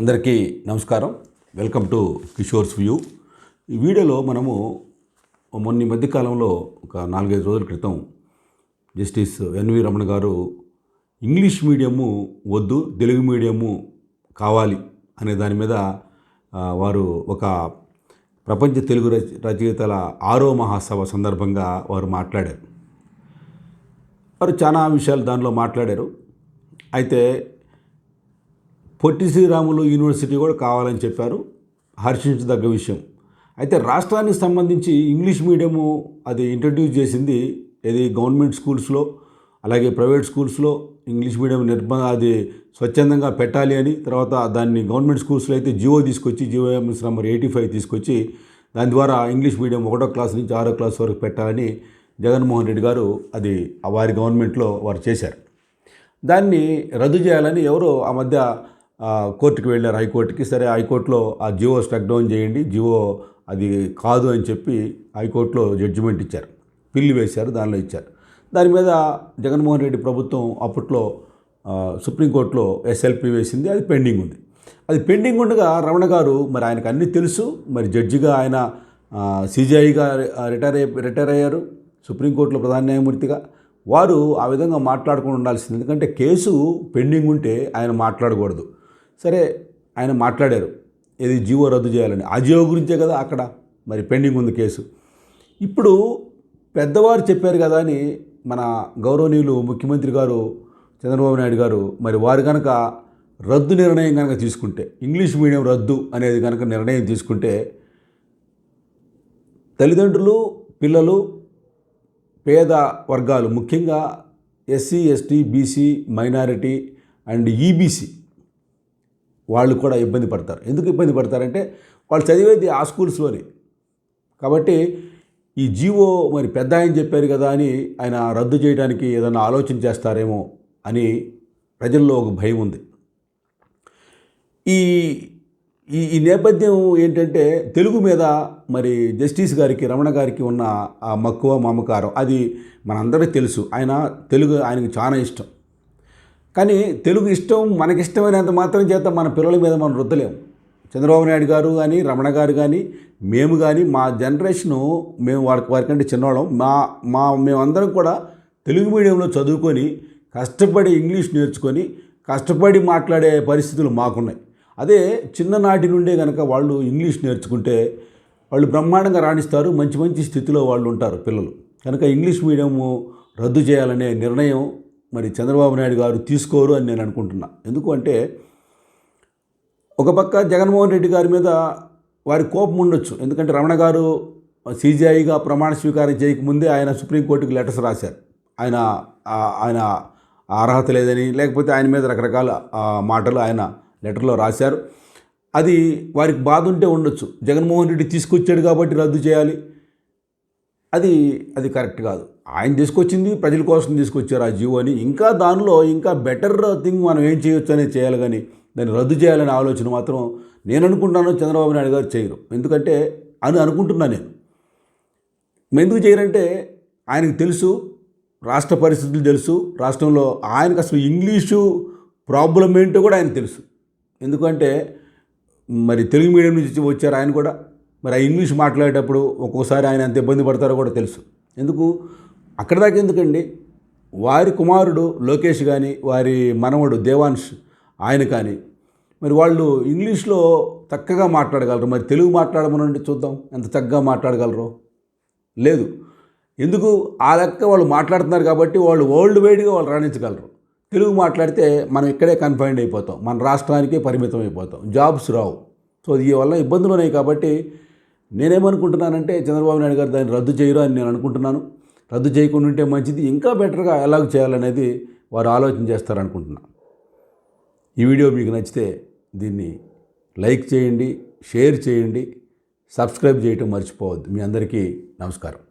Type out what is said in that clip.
అందరికీ నమస్కారం. Welcome to Kishore's view ఈ వీడియోలో మనము మొన్న ఈ మధ్యకాలంలో ఒక నాలుగైదు రోజుల క్రితం జస్టిస్ ఎన్వి రమణ గారు ఇంగ్లీష్ మీడియము వద్దు తెలుగు మీడియము కావాలి అనే దాని మీద వారు ఒక ప్రపంచ తెలుగు రచ రచయితల ఆరో మహాసభ సందర్భంగా వారు మాట్లాడారు. వారు చాలా విషయాలు దానిలో మాట్లాడారు. అయితే పొట్టి శ్రీరాములు యూనివర్సిటీ కూడా కావాలని చెప్పారు. హర్షించదగ్గ విషయం. అయితే రాష్ట్రానికి సంబంధించి ఇంగ్లీష్ మీడియము అది ఇంట్రడ్యూస్ చేసింది ఇది గవర్నమెంట్ స్కూల్స్లో అలాగే ప్రైవేట్ స్కూల్స్లో ఇంగ్లీష్ మీడియం నిర్మ అది స్వచ్ఛందంగా పెట్టాలి అని తర్వాత దాన్ని గవర్నమెంట్ స్కూల్స్లో అయితే జియో తీసుకొచ్చి GO MS number eighty five తీసుకొచ్చి దాని ద్వారా ఇంగ్లీష్ మీడియం ఒకటో క్లాస్ నుంచి ఆరో క్లాస్ వరకు పెట్టాలని జగన్మోహన్ రెడ్డి గారు అది వారి గవర్నమెంట్లో వారు చేశారు. దాన్ని రద్దు చేయాలని ఎవరో ఆ మధ్య కోర్టుకి వెళ్ళారు హైకోర్టుకి. సరే హైకోర్టులో ఆ జియో స్టక్ డౌన్ చేయండి. జియో అది కాదు అని చెప్పి హైకోర్టులో జడ్జిమెంట్ ఇచ్చారు. పిల్లి వేశారు దానిలో ఇచ్చారు. దాని మీద జగన్మోహన్ రెడ్డి ప్రభుత్వం అప్పట్లో సుప్రీంకోర్టులో ఎస్ఎల్పి వేసింది. అది పెండింగ్ ఉంది. అది పెండింగ్ ఉండగా రమణ గారు మరి ఆయనకు అన్నీ తెలుసు. మరి జడ్జిగా ఆయన సిజిఐగా రిటైర్ అయ్యి రిటైర్ అయ్యారు. సుప్రీంకోర్టులో ప్రధాన న్యాయమూర్తిగా. వారు ఆ విధంగా మాట్లాడుకుని ఉండాల్సింది. ఎందుకంటే కేసు పెండింగ్ ఉంటే ఆయన మాట్లాడకూడదు. సరే ఆయన మాట్లాడారు. ఇది జీవో రద్దు చేయాలని. ఆ జీవో గురించే కదా అక్కడ మరి పెండింగ్ ఉంది కేసు. ఇప్పుడు పెద్దవారు చెప్పారు కదా అని మన గౌరవనీయులు ముఖ్యమంత్రి గారు చంద్రబాబు నాయుడు గారు మరి వారు కనుక రద్దు నిర్ణయం కనుక తీసుకుంటే ఇంగ్లీష్ మీడియం రద్దు అనేది కనుక నిర్ణయం తీసుకుంటే తల్లిదండ్రులు పిల్లలు పేద వర్గాలు ముఖ్యంగా SC ST BC minority and EBC వాళ్ళు కూడా ఇబ్బంది పడతారు. ఎందుకు ఇబ్బంది పడతారంటే వాళ్ళు చదివేది ఆ స్కూల్స్లోనే. కాబట్టి ఈ జీవో మరి పెద్ద ఆయన చెప్పారు కదా అని ఆయన రద్దు చేయడానికి ఏదైనా ఆలోచన చేస్తారేమో అని ప్రజల్లో ఒక భయం ఉంది. ఈ ఈ ఈ నేపథ్యం ఏంటంటే తెలుగు మీద మరి జస్టిస్ గారికి రమణ గారికి ఉన్న ఆ మక్కువ మమకారం అది మనందరికీ తెలుసు. ఆయన తెలుగు ఆయనకి చాలా ఇష్టం. కానీ తెలుగు ఇష్టం మనకిష్టమైనంత మాత్రం చేత మన పిల్లల మీద మనం రుద్దలేము. చంద్రబాబు నాయుడు గారు కానీ రమణ గారు కానీ మేము కానీ మా జనరేషను మేము వారికి వారికంటే చిన్నవాళ్ళం. మా మా మేమందరం కూడా తెలుగు మీడియంలో చదువుకొని కష్టపడి ఇంగ్లీష్ నేర్చుకొని కష్టపడి మాట్లాడే పరిస్థితులు మాకున్నాయి. అదే చిన్ననాటి నుండే కనుక వాళ్ళు ఇంగ్లీష్ నేర్చుకుంటే వాళ్ళు బ్రహ్మాండంగా రాణిస్తారు మంచి మంచి స్థితిలో వాళ్ళు ఉంటారు పిల్లలు. కనుక ఇంగ్లీష్ మీడియము రద్దు చేయాలనే నిర్ణయం మరి చంద్రబాబు నాయుడు గారు తీసుకోరు అని నేను అనుకుంటున్నా. ఎందుకంటే ఒక పక్క జగన్మోహన్ రెడ్డి గారి మీద వారి కోపం ఉండొచ్చు. ఎందుకంటే రమణ గారు సీజీఐగా ప్రమాణ స్వీకారం చేయకముందే ఆయన సుప్రీంకోర్టుకి లెటర్స్ రాశారు. ఆయన ఆయన అర్హత లేదని లేకపోతే ఆయన మీద రకరకాల మాటలు ఆయన లెటర్లో రాశారు. అది వారికి బాధ ఉంటే ఉండొచ్చు. జగన్మోహన్ రెడ్డి తీసుకొచ్చాడు కాబట్టి రద్దు చేయాలి. అది అది కరెక్ట్ కాదు. ఆయన తీసుకొచ్చింది ప్రజల కోసం తీసుకొచ్చారు ఆ జీవో అని. ఇంకా దానిలో ఇంకా బెటర్ థింగ్ మనం ఏం చేయొచ్చు అనేది చేయాలి కానీ దాన్ని రద్దు చేయాలనే ఆలోచన మాత్రం నేను అనుకుంటున్నాను చంద్రబాబు నాయుడు గారు చేయరు. ఎందుకంటే అని అనుకుంటున్నాను నేను. ఎందుకు చేయరంటే ఆయనకు తెలుసు రాష్ట్ర పరిస్థితులు తెలుసు రాష్ట్రంలో ఆయనకు అసలు ఇంగ్లీషు ప్రాబ్లం ఏంటో కూడా ఆయనకు తెలుసు. ఎందుకంటే మరి తెలుగు మీడియం నుంచి వచ్చారు ఆయన కూడా. మరి ఆ ఇంగ్లీష్ మాట్లాడేటప్పుడు ఒక్కోసారి ఆయన ఎంత ఇబ్బంది పడతారో కూడా తెలుసు. ఎందుకు? అక్కడ దాకా ఎందుకండి? వారి కుమారుడు లోకేష్ కానీ వారి మనవడు దేవాన్ష్ ఆయన కానీ. మరి వాళ్ళు ఇంగ్లీష్లో చక్కగా మాట్లాడగలరు. మరి తెలుగు మాట్లాడమనండి చూద్దాం. ఎంత చక్కగా మాట్లాడగలరు? లేదు. ఎందుకు? ఆ లెక్క వాళ్ళు మాట్లాడుతున్నారు కాబట్టి వాళ్ళు వరల్డ్ వైడ్గా వాళ్ళు రాణించగలరు. తెలుగు మాట్లాడితే మనం ఇక్కడే కన్ఫైన్డ్ అయిపోతాం. మన రాష్ట్రానికే పరిమితం అయిపోతాం జాబ్స్ రావు. సో ఈ వల్ల ఇబ్బందులు ఉన్నాయి కాబట్టి నేనేమనుకుంటున్నానంటే చంద్రబాబు నాయుడు గారు దాన్ని రద్దు చేయరు అని నేను అనుకుంటున్నాను. రద్దు చేయకుండా ఉంటే మంచిది ఇంకా బెటర్గా ఎలాగ చేయాలనేది వారు ఆలోచన చేస్తారనుకుంటున్నాను. ఈ వీడియో మీకు నచ్చితే దీన్ని లైక్ చేయండి షేర్ చేయండి సబ్స్క్రైబ్ చేయటం మర్చిపోవద్దు. మీ అందరికీ నమస్కారం.